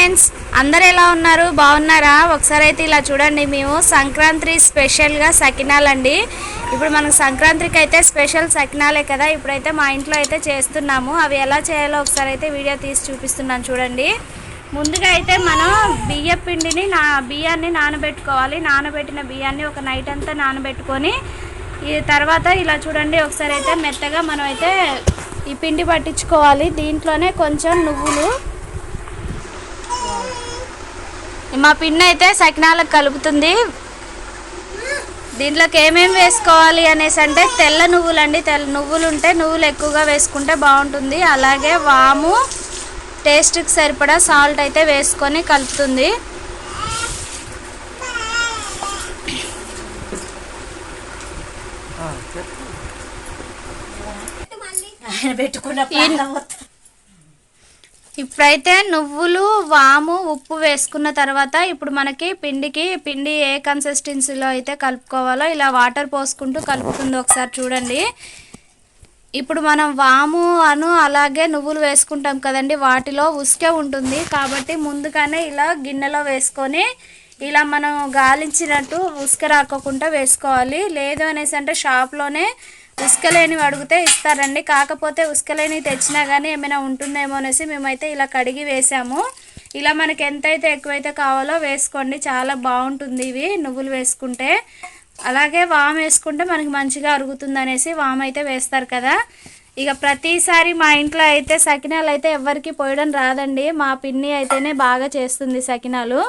Friends అందరు ఎలా ఉన్నారు? బాగున్నారా? ఒకసారి అయితే ఇలా చూడండి మేము సంక్రాంతి స్పెషల్గా సకినాలండి ఇప్పుడు మనకు సంక్రాంతికి అయితే స్పెషల్ సకినాలే కదా ఇప్పుడైతే మా ఇంట్లో అయితే చేస్తున్నాము. అవి ఎలా చేయాలో ఒకసారి అయితే వీడియో తీసి చూపిస్తున్నాను చూడండి. ముందుగా అయితే మనం బియ్య పిండిని నా బియ్యాన్ని నానబెట్టుకోవాలి. నానబెట్టిన బియ్యాన్ని ఒక నైట్ అంతా నానబెట్టుకొని ఈ తర్వాత ఇలా చూడండి ఒకసారి అయితే మెత్తగా మనం అయితే ఈ పిండి పట్టించుకోవాలి. దీంట్లోనే కొంచెం నువ్వులు మా పిన్ అయితే సకినాలకు కలుపుతుంది. దీంట్లోకి ఏమేమి వేసుకోవాలి అనేసి అంటే తెల్ల నువ్వులు అండి తెల్ల నువ్వులు ఉంటే నువ్వులు ఎక్కువగా వేసుకుంటే బాగుంటుంది. అలాగే వాము టేస్ట్కి సరిపడా సాల్ట్ అయితే వేసుకొని కలుపుతుంది. ఆయన పెట్టుకున్న. ఇప్పుడైతే నువ్వులు వాము ఉప్పు వేసుకున్న తర్వాత ఇప్పుడు మనకి పిండికి పిండి ఏ కన్సిస్టెన్సీలో అయితే కలుపుకోవాలో ఇలా వాటర్ పోసుకుంటూ కలుపుతుంది ఒకసారి చూడండి. ఇప్పుడు మనం వాము అను అలాగే నువ్వులు వేసుకుంటాం కదండి వాటిలో ఉసుకే ఉంటుంది కాబట్టి ముందుగానే ఇలా గిన్నెలో వేసుకొని ఇలా మనం గాలించినట్టు ఉసుక రాకోకుండా వేసుకోవాలి. లేదు అనేసి అంటే షాప్లోనే ఉసుకలేనివి అడిగితే ఇస్తారండి. కాకపోతే ఉసుకలేనివి తెచ్చినా కానీ ఏమైనా ఉంటుందేమో అనేసి మేమైతే ఇలా కడిగి వేసాము. ఇలా మనకి ఎంతైతే ఎక్కువైతే కావాలో వేసుకోండి. చాలా బాగుంటుంది ఇవి నువ్వులు వేసుకుంటే. అలాగే వామ్ వేసుకుంటే మనకి మంచిగా అరుగుతుంది అనేసి వామ్ అయితే వేస్తారు కదా. ఇక ప్రతిసారి మా ఇంట్లో అయితే సకినాలు అయితే ఎవరికి పోయడం రాదండి. మా పిన్ని అయితేనే బాగా చేస్తుంది సకినాలు.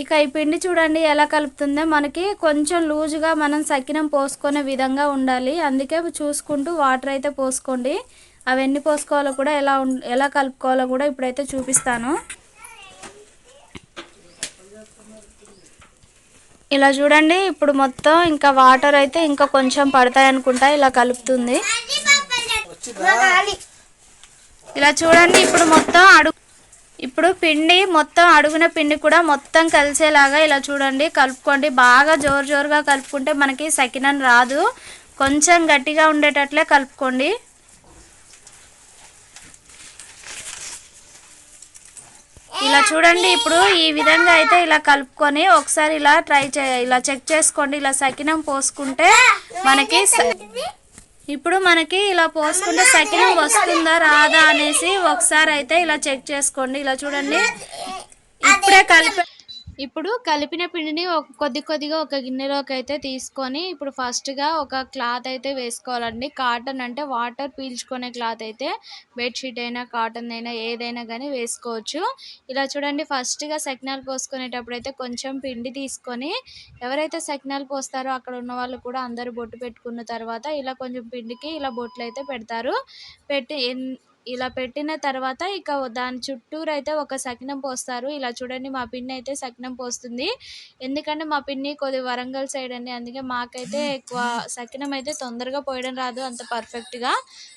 ఇక ఈ పిండి చూడండి ఎలా కలుపుతుందో. మనకి కొంచెం లూజుగా మనం సకినం పోసుకునే విధంగా ఉండాలి. అందుకే చూసుకుంటూ వాటర్ అయితే పోసుకోండి. అవి ఎన్ని పోసుకోవాలో కూడా ఎలా ఎలా కలుపుకోవాలో కూడా ఇప్పుడైతే చూపిస్తాను. ఇలా చూడండి ఇప్పుడు మొత్తం ఇంకా వాటర్ అయితే ఇంకా కొంచెం పడతాయి అనుకుంటా ఇలా కలుపుతుంది. ఇలా చూడండి ఇప్పుడు మొత్తం అడుగు ఇప్పుడు పిండి మొత్తం అడుగున పిండి కూడా మొత్తం కలిసేలాగా ఇలా చూడండి కలుపుకోండి. బాగా జోరు జోరుగా కలుపుకుంటే మనకి సకినం రాదు. కొంచెం గట్టిగా ఉండేటట్లే కలుపుకోండి. ఇలా చూడండి ఇప్పుడు ఈ విధంగా అయితే ఇలా కలుపుకొని ఒకసారి ఇలా ట్రై చే ఇలా చెక్ చేసుకోండి. ఇలా సకినం పోసుకుంటే మనకి ఇప్పుడు మనకి ఇలా పోసుకుంటే సకినం వస్తుందా రాదా అనేసి ఒకసారి అయితే ఇలా చెక్ చేసుకోండి. ఇలా చూడండి. ఇప్పుడే కలిపి ఇప్పుడు కలిపిన పిండిని ఒక కొద్ది కొద్దిగా ఒక గిన్నెలోకి అయితే తీసుకొని ఇప్పుడు ఫస్ట్గా ఒక క్లాత్ అయితే వేసుకోవాలండి. కాటన్ అంటే వాటర్ పీల్చుకునే క్లాత్ అయితే బెడ్షీట్ అయినా కాటన్ అయినా ఏదైనా కానీ వేసుకోవచ్చు. ఇలా చూడండి ఫస్ట్గా సకినాలు పోసుకునేటప్పుడు అయితే కొంచెం పిండి తీసుకొని ఎవరైతే సకినాలు పోస్తారో అక్కడ ఉన్న వాళ్ళు కూడా అందరూ బొట్టు పెట్టుకున్న తర్వాత ఇలా కొంచెం పిండికి ఇలా బొట్లు అయితే పెడతారు. పెట్టి ఎన్- ఇలా పెట్టిన తర్వాత ఇక దాని చుట్టూరు అయితే ఒక సకినం పోస్తారు. ఇలా చూడండి మా పిన్ని అయితే సకినం పోస్తుంది. ఎందుకంటే మా పిన్ని కొద్ది వరంగల్ సైడ్ అండి. అందుకే మాకైతే ఎక్కువ సకినం అయితే తొందరగా పోయడం రాదు అంత పర్ఫెక్ట్గా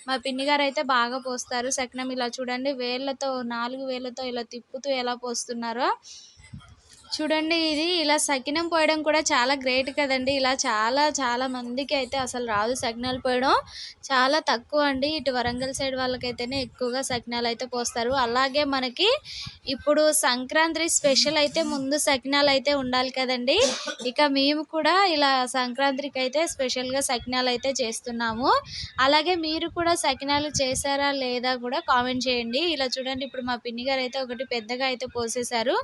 మా పిన్ని గారు అయితే బాగా పోస్తారు సకినం. ఇలా చూడండి వేళ్ళతో నాలుగు వేళ్ళతో ఇలా తిప్పుతూ ఎలా పోస్తున్నారో. చూడండి ఇది ఇలా సకినం పోయడం కూడా చాలా గ్రేట్ కదండి. ఇలా చాలా చాలా మందికి అయితే అసలు రాదు సకినాలు పోయడం. చాలా తక్కువ అండి. ఇటు వరంగల్ సైడ్ వాళ్ళకైతేనే ఎక్కువగా సకినాలు అయితే పోస్తారు. అలాగే మనకి ఇప్పుడు సంక్రాంతి స్పెషల్ అయితే ముందు సకినాలు అయితే ఉండాలి కదండి. ఇక మేము కూడా ఇలా సంక్రాంతికి అయితే స్పెషల్గా సకినాలు అయితే చేస్తున్నాము. అలాగే మీరు కూడా సకినాలు చేశారా లేదా కూడా కామెంట్ చేయండి. ఇలా చూడండి ఇప్పుడు మా పిన్ని గారు అయితే ఒకటి పెద్దగా అయితే పోసేశారు.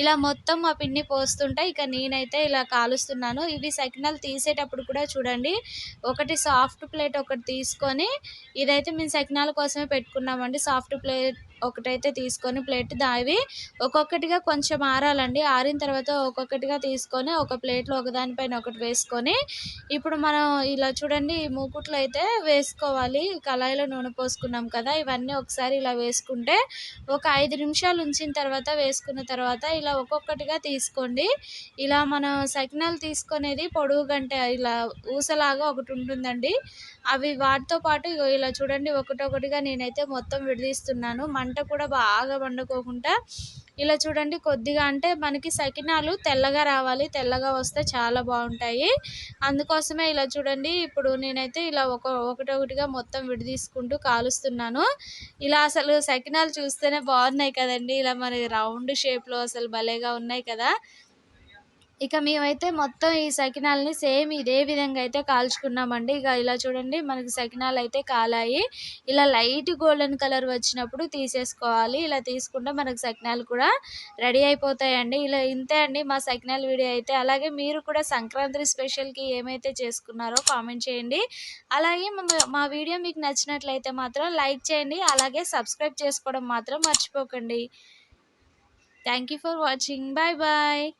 ఇలా మొత్తం మా పిన్ని పోస్తుంటే. ఇక నేనైతే ఇలా కాలుస్తున్నాను. ఇవి సకినాలు తీసేటప్పుడు కూడా చూడండి. ఒకటి సాఫ్ట్ ప్లేట్ ఒకటి తీసుకొని ఇదైతే మేము సకినాల కోసమే పెట్టుకున్నామండి. సాఫ్ట్ ప్లేట్ ఒకటైతే తీసుకొని ప్లేట్ దావి ఒక్కొక్కటిగా కొంచెం ఆరాలండి. ఆరిన తర్వాత ఒక్కొక్కటిగా తీసుకొని ఒక ప్లేట్లో ఒకదానిపైన ఒకటి వేసుకొని ఇప్పుడు మనం ఇలా చూడండి ఈ మూకుట్లో అయితే వేసుకోవాలి. కళాయిలో నూనె పోసుకున్నాం కదా ఇవన్నీ ఒకసారి ఇలా వేసుకుంటే ఒక ఐదు నిమిషాలు ఉంచిన తర్వాత వేసుకున్న తర్వాత ఇలా ఒక్కొక్కటిగా తీసుకోండి. ఇలా మనం సకినాలు తీసుకునేది పొడుగు గంట ఇలా ఊసలాగా ఒకటి ఉంటుందండి. అవి వాటితో పాటు ఇలా చూడండి ఒకటొకటిగా నేనైతే మొత్తం విడదీస్తున్నాను. మంట కూడా బాగా పండుకోకుండా ఇలా చూడండి కొద్దిగా అంటే మనకి సకినాలు తెల్లగా రావాలి తెల్లగా వస్తే చాలా బాగుంటాయి. అందుకోసమే ఇలా చూడండి ఇప్పుడు నేనైతే ఇలా ఒక ఒకటొకటిగా మొత్తం విడదీసుకుంటూ కాలుస్తున్నాను. ఇలా అసలు సకినాలు చూస్తేనే బాగున్నాయి కదండి ఇలా మరి రౌండ్ షేప్లో అసలు భలేగా ఉన్నాయి కదా. ఇక మేమైతే మొత్తం ఈ సకినాలని సేమ్ ఇదే విధంగా అయితే కాల్చుకున్నామండి. ఇక ఇలా చూడండి మనకి సకినాలు అయితే కాలాయి. ఇలా లైట్ గోల్డెన్ కలర్ వచ్చినప్పుడు తీసేసుకోవాలి. ఇలా తీసుకుంటే మనకు సకినాలు కూడా రెడీ అయిపోతాయండి. ఇలా ఇంతే అండి మా సకినాల వీడియో అయితే. అలాగే మీరు కూడా సంక్రాంతి స్పెషల్కి ఏమైతే చేసుకున్నారో కామెంట్ చేయండి. అలాగే మా- వీడియో మీకు నచ్చినట్లయితే మాత్రం లైక్ చేయండి. అలాగే సబ్స్క్రైబ్ చేసుకోవడం మాత్రం మర్చిపోకండి. Thank you for watching. Bye bye.